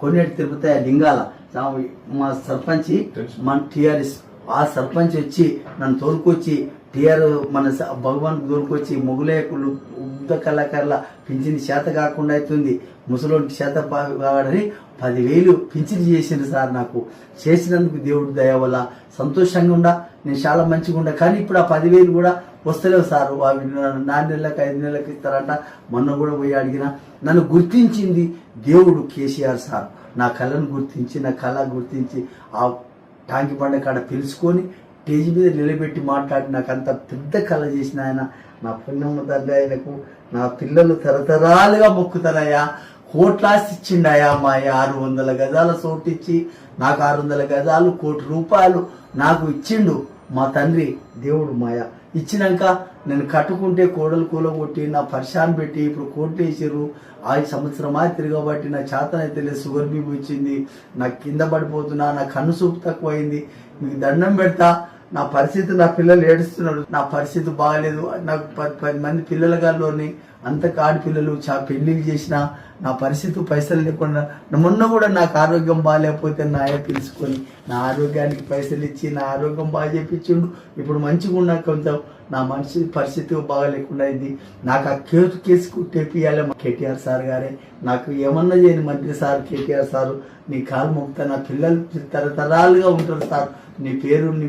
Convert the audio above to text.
కొన్నేటి తిరుపతయ్య లింగాల మా సర్పంచి మన టిఆర్ఎస్ ఆ సర్పంచ్ వచ్చి నన్ను తోలుకొచ్చి టిఆర్ మన స- భగవాన్ తోలుకొచ్చి మొగులేకులు ఉద్ద కళాకారుల పింఛన్ చేత కాకుండా అవుతుంది ముసలోంటి చేత పా- కావాలని పదివేలు పింఛని చేసిండు సార్ నాకు. చేసినందుకు దేవుడి దయ వల్ల సంతోషంగా ఉండా నేను చాలా మంచిగా ఉండా. కానీ ఇప్పుడు ఆ పదివేలు కూడా వస్తలేవు సార్. అవి నాలుగు నెలలకు ఐదు నెలలకు ఇస్తారంట. మొన్న కూడా పోయి అడిగిన నన్ను గుర్తించింది దేవుడు కేసీఆర్ సార్. నా కళను గుర్తించి నా కళ గుర్తించి ఆ టాంకి బండ కాడ పిలుచుకొని స్టేజ్ మీద నిలబెట్టి మాట్లాడి నాకు అంత పెద్ద కళ చేసిన ఆయన నా పుణ్యమ్మ తల్లి ఆయనకు నా పిల్లలు తరతరాలుగా మొక్కుతారయ్యా కోట్లాసి ఇచ్చిండయా మా ఆరు వందల గజాల చోటు ఇచ్చి నాకు ఆరు వందల గజాలు కోటి రూపాయలు నాకు ఇచ్చిండు మా తండ్రి దేవుడు మాయ ఇచ్చినాక నేను కట్టుకుంటే కోడలు కూల కొట్టి నా పరిశాన్ పెట్టి ఇప్పుడు కోట్లు వేసారు ఆ సంవత్సరం తిరగబట్టి నా చేతనైతే లేదు షుగర్ బీబీ వచ్చింది. నాకు కింద పడిపోతున్నా నా కన్ను చూపు తక్కువైంది. మీకు దండం పెడతా నా పరిస్థితి నా పిల్లలు ఏడుస్తున్నారు నా పరిస్థితి బాగలేదు. నాకు పది పది మంది పిల్లల గాల్లోని అంత ఆడపిల్లలు చా పెళ్ళిళ్ళు చేసిన నా పరిస్థితి పైసలు లేకుండా మొన్న కూడా నాకు ఆరోగ్యం బాగాలేకపోతే నాయే పిలుచుకొని నా ఆరోగ్యానికి పైసలు ఇచ్చి నా ఆరోగ్యం బాగా చేపించిండు. ఇప్పుడు మంచిగా ఉన్నా కొంచెం నా మనిషి పరిస్థితి బాగా లేకుండా అయింది. నాకు ఆ కేసు కేసు టేపియాలి కేటీఆర్ సార్ గారే. నాకు ఏమన్నా చేయని మంత్రి సార్ కేటీఆర్ సారు నీ కాలు మొక్తా నా పిల్లలు తరతరాలుగా ఉంటారు సార్. నీ పేరు నీ